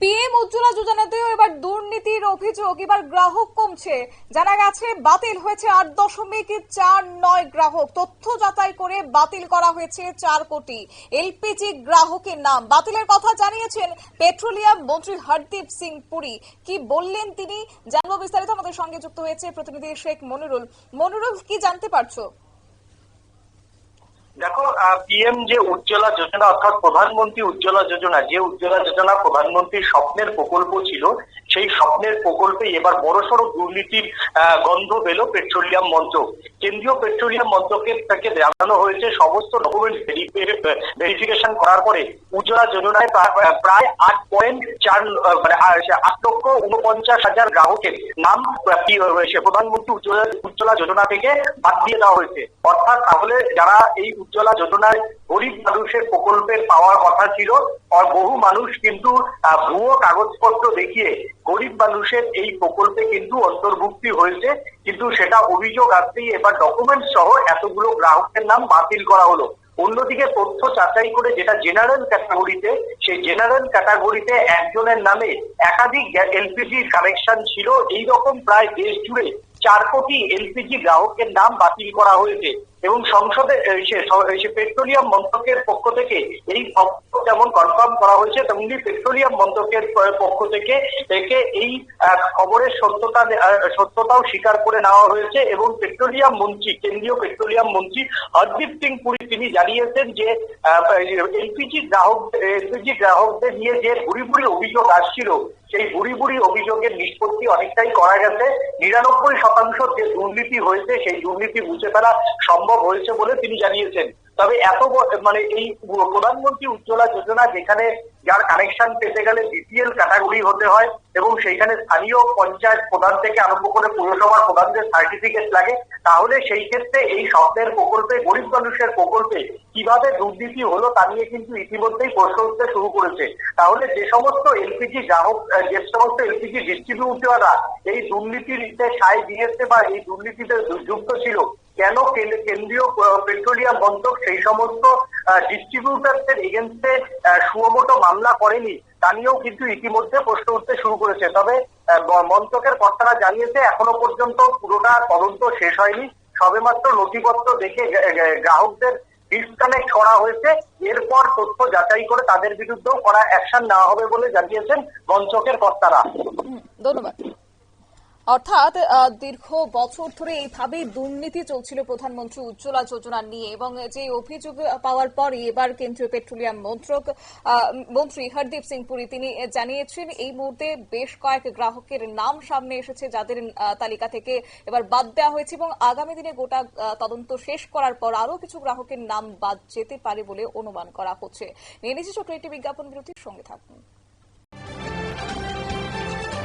PM Ujjwala যোজনাতেও এবার দুর্নীতির অভিযোগ, এবার গ্রাহক কমছে। জানা গেছে, বাতিল হয়েছে আট দশমিক চার নয় গ্রাহক। তথ্য যাচাই করে বাতিল করা হয়েছে চার কোটি। এলপিজি গ্রাহকের নাম। বাতিলের কথা জানিয়েছেন পেট্রোলিয়াম মন্ত্রী হরদীপ সিং পুরী। কি বললেন তিনি? জানব বিস্তারিত। আমাদের সঙ্গে যুক্ত হয়েছে প্রতিনিধি শেখ মনিরুল। মনিরুল, কি জানতে পারছ? পিএম যে উজ্জ্বলা যোজনা, অর্থাৎ প্রধানমন্ত্রী উজ্জ্বলা যোজনা, যে উজ্জ্বলা যোজনা প্রধানমন্ত্রীর স্বপ্নের প্রকল্প ছিল, সেই স্বপ্নের প্রকল্পে এবার বড়সড় দুর্নীতির গন্ধ পেল পেট্রোলিয়াম মন্ত্রক। কেন্দ্রীয় পেট্রোলিয়াম মন্ত্রকের থেকে জানানো হয়েছে, সমস্ত ডকুমেন্ট ভেরিফিকেশন করার পরে উজ্জ্বলা যোজনায় প্রায় আট পয়েন্ট চার মানে আট লক্ষ উনপঞ্চাশ হাজার গ্রাহকের নাম প্রধানমন্ত্রী উজ্জ্বলা উজ্জ্বলা যোজনা থেকে বাদ দিয়ে দেওয়া হয়েছে। অর্থাৎ তাহলে যারা এই উজ্জ্বলা যোজনায় গরিব মানুষের প্রকল্পের পাওয়ার কথা ছিল, আর বহু মানুষ কিন্তু ভুয়ো কাগজপত্র দেখিয়ে গরিব মানুষের এই প্রকল্পে কিন্তু অন্তর্ভুক্তি হয়েছে। কিন্তু সেটা অভিযোগ আসতেই এবার ডকুমেন্ট সহ এতগুলো গ্রাহকের নাম বাতিল করা হলো। অন্যদিকে তথ্য যাচাই করে যেটা জেনারেল ক্যাটাগরিতে সেই জেনারেল ক্যাটাগরিতে একজনের নামে একাধিক এলপিজির কানেকশন ছিল। এই রকম প্রায় দেশ জুড়ে চার কোটি এলপিজি গ্রাহকের নাম বাতিল করা হয়েছে। এবং সংসদে পেট্রোলিয়াম মন্ত্রকের পক্ষ থেকে এই যেমন কনফার্ম করা হয়েছে, তেমনি পেট্রোলিয়াম মন্ত্রকের পক্ষ থেকে থেকে এই খবরের সত্যতা সত্যতাও স্বীকার করে নেওয়া হয়েছে এবং পেট্রোলিয়াম মন্ত্রী, কেন্দ্রীয় পেট্রোলিয়াম মন্ত্রী হরদীপ সিং পুরী তিনি জানিয়েছেন যে এলপিজি গ্রাহক এলপিজি গ্রাহকদের নিয়ে যে বুড়ি বুড়ি অভিযোগ আসছিল, সেই বুড়ি বুড়ি অভিযোগের নিষ্পত্তি অনেকটাই করা গেছে। নিরানব্বই শতাংশ যে দুর্নীতি হয়েছে, সেই দুর্নীতি মুছে ফেলা সম্ভব হয়েছে বলে তিনি জানিয়েছেন। তবে এত মানে এই প্রধানমন্ত্রী উজ্জ্বলা যোজনা যেখানে যার কানেকশন পেতে গেলে বিপিএল ক্যাটাগরি হতে হয় এবং সেইখানে স্থানীয় পঞ্চায়েত প্রধান থেকে আরম্ভ করে পৌরসভার প্রধানদের সার্টিফিকেট লাগে, তাহলে সেই ক্ষেত্রে এই স্বপ্নের প্রকল্পে, গরিব মানুষের প্রকল্পে কীভাবে দুর্নীতি হলো তা নিয়ে কিন্তু ইতিমধ্যেই প্রশ্ন উঠতে শুরু করেছে। তাহলে যে সমস্ত এলপিজি গ্রাহক যে সমস্ত এলপিজি ডিস্ট্রিবিউটররা এই দুর্নীতিতে সায় দিয়েছে বা এই দুর্নীতিতে যুক্ত ছিল কেন কেন- কেন্দ্রীয় পেট্রোলিয়াম মন্ত্রক সেই সমস্ত ডিস্ট্রিবিউটারদের এগেনস্টে সুমোটো মামলা করেনি, তা নিয়েও কিন্তু ইতিমধ্যে প্রশ্ন উঠতে শুরু করেছে। তবে মন্ত্রকের কর্তারা জানিয়েছে, এখনও পর্যন্ত পুরোটা তদন্ত শেষ হয়নি। সবেমাত্র নথিপত্র দেখে গ্রাহকদের ডিসকানেক্ট করা হয়েছে। এরপর তথ্য যাচাই করে তাদের বিরুদ্ধেও করা অ্যাকশন নেওয়া হবে বলে জানিয়েছেন মন্ত্রকের কর্তারা। ধন্যবাদ। অর্থাৎ দীর্ঘ বছর ধরে এইভাবেই দুর্নীতি চলছিল প্রধানমন্ত্রী উজ্জ্বলা যোজনা নিয়ে এবং যে অভিযোগ পাওয়ার পরই এবার কেন্দ্রীয় পেট্রোলিয়াম মন্ত্রক মন্ত্রী হরদীপ সিং পুরী তিনি জানিয়েছেন, এই মুহূর্তে বেশ কয়েক গ্রাহকের নাম সামনে এসেছে যাদের তালিকা থেকে এবার বাদ দেওয়া হয়েছে এবং আগামী দিনে গোটা তদন্ত শেষ করার পর আরও কিছু গ্রাহকের নাম বাদ যেতে পারে বলে অনুমান করা হচ্ছে। নিয়ে নিচ্ছে বিজ্ঞাপন বিরতির সঙ্গে থাকুন।